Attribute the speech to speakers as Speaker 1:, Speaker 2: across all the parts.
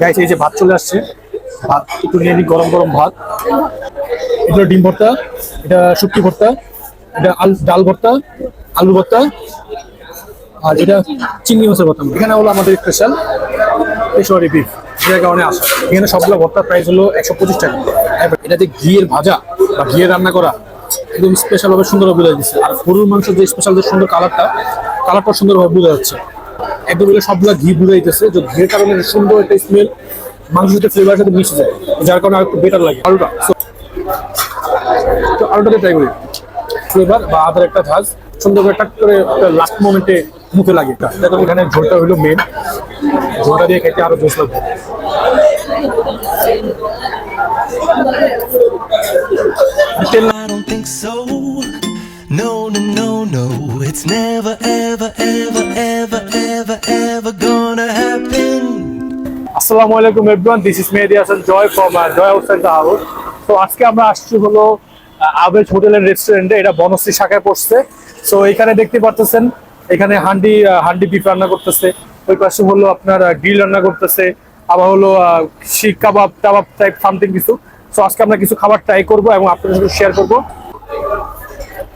Speaker 1: Guys এই যে ভাত চলে আসছে। ভাত একটু নিয়ে গরম গরম ভাত। এটা ডিম ভর্তা, এটা শুক্তি ভর্তা, এটা ডাল ভর্তা, আলু ভর্তা, আর এটা চিংড়ি মাছের ভর্তা। এখানে হলো আমাদের স্পেশাল পেশোয়ারি বিফ এটার কারণে আসা। এখানে সবগুলো ভর্তার প্রাইস হলো একশো পঁচিশ টাকা। এটা যে ঘিয়ের ভাজা বা ঘিয়ের রান্না করা একদম স্পেশাল ভাবে সুন্দরভাবে বোঝা যাচ্ছে আর গরুর মাংস যে স্পেশাল যে সুন্দর কালারটা কালারটা সুন্দরভাবে বোঝা যাচ্ছে। একদম সবগুলো ঘি বোঝা যাইতেছে। যে ঘিয়ের কারণে সুন্দর একটা স্মেল মাংসের সাথে ফ্লেভারের সাথে মিশে যায়, যার কারণে আর একটু বেটার লাগে। আলুটা তো আলুটাকে ট্রাই করি। ফ্লেভার বা আদার একটা ঝাঁজ সুন্দর করে টাক করে একটা লাস্ট মোমেন্টে মুখে লাগে। দেখো এখানে ঝোলটা হলো মেন ঝোলটা দিয়ে খেতে আরও জোশ লাগবে।
Speaker 2: I don't think so. No, no, no, no. It's never, ever, ever, ever, ever, ever gonna happen.
Speaker 1: আসসালামু আলাইকুম everyone this is Mehedi Hasan Joy from Joy the house তো আজকে আমরা আসছি হলো আবেজ হোটেল এন্ড রেস্টুরেন্টে এটা বনশ্রী শাখায় পড়ছে। সো এখানে দেখতে পারতেছেন এখানে হান্ডি হান্ডি বিফ রান্না করতেছে। ওই পাশে হলো আপনার গ্রিল রান্না করতেছে। আবার হলো শিক কাবাব টাবাব টাইপ সামথিং কিছু। সো আজকে আমরা কিছু খাবার ট্রাই করব এবং আপনাদের সাথে শেয়ার করব।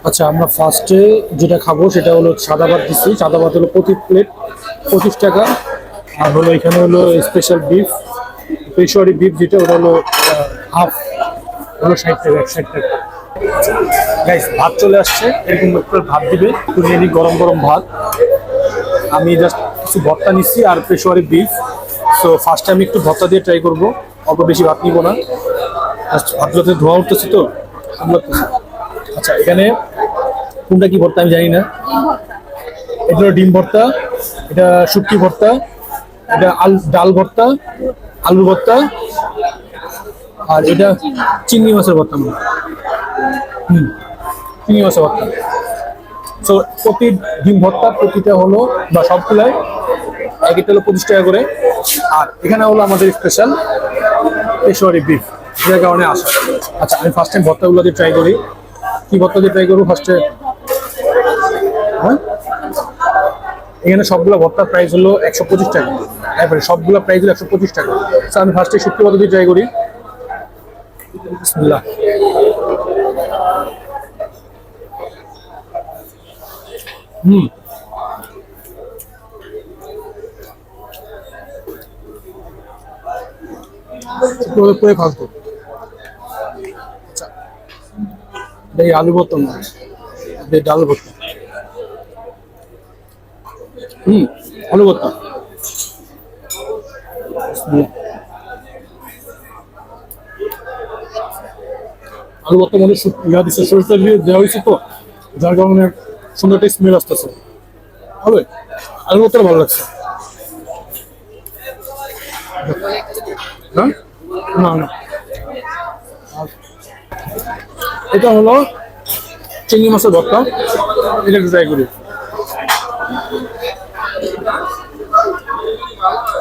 Speaker 1: আচ্ছা আমরা ফার্স্টে যেটা খাব সেটা হলো সাদা ভাত দিচ্ছি সাদা ভাত হলো প্রতি প্লেট পঁচিশ টাকা। আর হলো এখানে হলো স্পেশাল বিফ পেশোয়ারি বিফ যেটা, ওটা হলো হাফ হলো ষাট টাকা ষাট টাকা। গাইস ভাত চলে আসছে। এরকম ভাত দিবে। একটু নিয়ে নিই গরম গরম ভাত। আমি জাস্ট কিছু ভর্তা নিচ্ছি আর পেশোয়ারি বিফ সো ফার্স্টে আমি একটু ভর্তা দিয়ে ট্রাই করব। অল্প বেশি ভাত নিবো না। জাস্ট ভাতগুলোতে ধোয়া উঠতেছে তো? সামলাতেছে আচ্ছা এখানে কোনটা কি ভর্তা আমি জানি না। এটা ডিম ভর্তা, এটা শুটকি ভর্তা, এটা আল, ডাল ভর্তা আলু ভর্তা, আর এটা চিংড়ি মাছের ভর্তা হুম, চিংড়ি মাছের ভর্তা। সো প্রতি ডিম ভর্তা প্রতিটা হলো, বা সবগুলাই এক একটা হলো পঁচিশ টাকা করে। আর এখানে হলো আমাদের স্পেশাল পেশোয়ারি বিফ যেটার কারণে আসা। আচ্ছা আমি ফার্স্ট টাইম ভর্তাগুলো দিয়ে ট্রাই করি। কি ভর্তা দিয়ে ট্রাই করব ফার্স্টে হ্যাঁ? এখানে সবগুলো ভর্তার প্রাইস হলো একশো পঁচিশ টাকা। সবগুলো প্রাইস হলো একশো পঁচিশ টাকা। তো আমি ফার্স্টে শুক্তি পদ্ধতি ট্রাই করি। বিসমিল্লাহ। হুম। পুরো ফালতু আচ্ছা এই আলু ভর্তা না ডাল ভর্তা হুম, আলু ভর্তা। আলু ভর্তা সু- ইয়া দিচ্ছে সরিষা দিয়ে দেওয়া হয়েছে তো, যার কারণে সুন্দর একটা স্মেল আসতেছে। হবে? আলু ভর্তাটা ভালো লাগছে। হ্যাঁ না না। এটা হলো চিংড়ি মাছের ভর্তা। এটা একটু ট্রাই করি।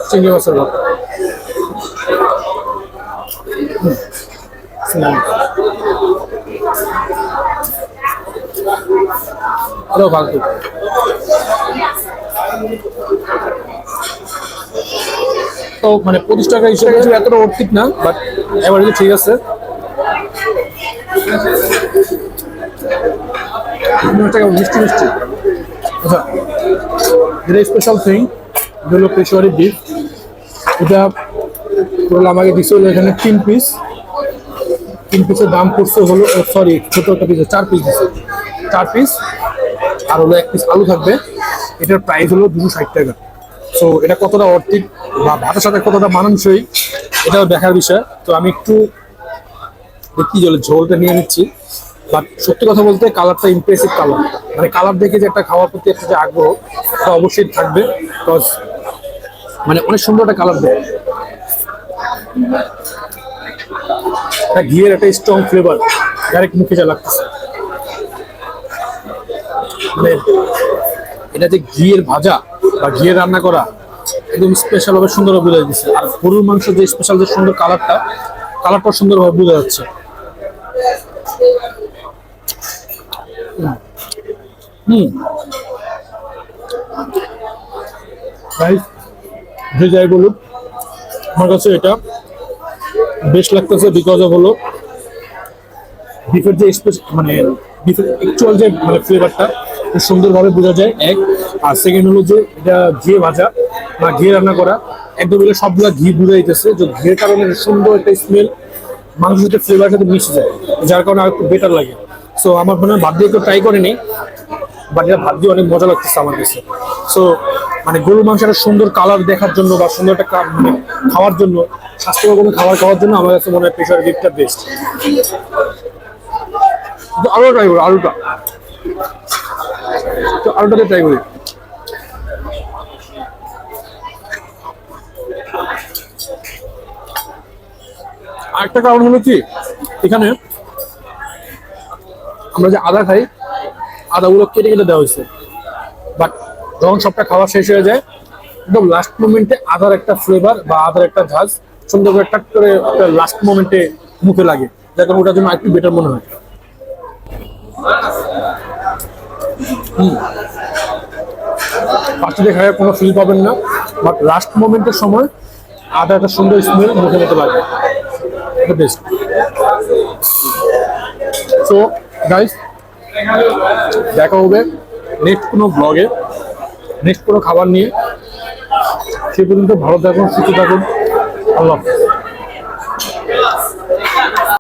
Speaker 1: চিংড়ি মাছের ভর্তা। তো মানে পঁচিশ টাকা হিসেবে এতটা অর্থিক না বাট এবার ঠিক আছে মিষ্টি মিষ্টি। আচ্ছা যেটা স্পেশাল থিং এটা হলো পেশোয়ারি বিফ এটা টোটাল আমাকে দিচ্ছে হলো এখানে তিন পিস তিন পিসের দাম পড়ছে হলো সরি ছোট একটা পিস চার পিস দিচ্ছে চার পিস আর হলো এক পিস আলু থাকবে। এটার প্রাইস হলো দুশো ষাট টাকা। সো এটা কতটা অর্থিক বা ভাতের সাথে কতটা মানানসই, এটাও দেখার বিষয়। তো আমি একটু দেখি জলে ঝোলটা নিয়ে নিচ্ছি। বাট সত্যি কথা বলতে কালারটা ইমপ্রেসিভ কালার মানে কালার দেখে যে একটা খাওয়ার প্রতি একটা যে আগ্রহ, সেটা অবশ্যই থাকবে। বিকজ মানে অনেক সুন্দর একটা কালার দেয়। একটা ঘিয়ের একটা স্ট্রং ফ্লেভার ডাইরেক্ট মুখে যা লাগতেছে। মানে এটা যে ঘিয়ের ভাজা বা ঘিয়ের রান্না করা, একদম স্পেশাল ভাবে সুন্দরভাবে বোঝা যাচ্ছে আর গরুর মাংস যে স্পেশাল যে সুন্দর কালারটা কালারটা সুন্দরভাবে বোঝা যাচ্ছে। হুম। গাইস যে যাই বলুক, আমার কাছে এটা বেশ লাগতেছে বিকজ অফ হলো বিফের যে স্পেস- মানে বিফের অ্যাকচুয়াল যে মানে ফ্লেভারটা সুন্দরভাবে বোঝা যায়, এক। আর সেকেন্ড হলো যে, এটা ঘিয়ে ভাজা বা ঘিয়ে রান্না করা, একদম এগুলো সবগুলা ঘি বুঝাইতেছে যে ঘিয়ের কারণে সুন্দর একটা স্মেল মাংসের সাথে ফ্লেভার সাথে মিশে যায়, যার কারণে আর একটু বেটার লাগে। সো আমার মনে হয় ভাত দিয়ে একটু ট্রাই করেনি বাট এটা ভাত দিয়ে অনেক মজা লাগতেছে আমার কাছে। সো মানে গরুর মাংস একটা সুন্দর কালার দেখার জন্য বা সুন্দর একটা মানে খাওয়ার জন্য, স্বাস্থ্যকর কোনো খাবার খাওয়ার জন্য আমার কাছে মনে হয় প্রেশার দিকটা বেস্ট আরও ট্রাই করি, আলুটা। তো আলুটাকে ট্রাই করি। আরেকটা কারণ হলো কি? এখানে আমরা যে আদা খাই আদাগুলো কেটে কেটে দেওয়া হয়েছে। বাট যখন সবটা খাওয়া শেষ হয়ে যায়, একদম লাস্ট মোমেন্টে আদার একটা ফ্লেভার বা আদার একটা ঝাঁজ সুন্দর করে টাক করে একটা লাস্ট মোমেন্টে মুখে লাগে। যার কারণে ওটার জন্য একটু বেটার মনে হয়। ফার্স্টে খায় কোনো ফিল পাবেন না বাট লাস্ট মোমেন্টের সময় আদা একটা সুন্দর স্মেল মুখে মতো লাগে এটা বেস্ট সো গাইস দেখা হবে নেক্সট কোনো ব্লগে নেক্সট কোনো খাবার নিয়ে। সে পর্যন্ত ভালো থাকুন, সুস্থ থাকুন। আল্লাহ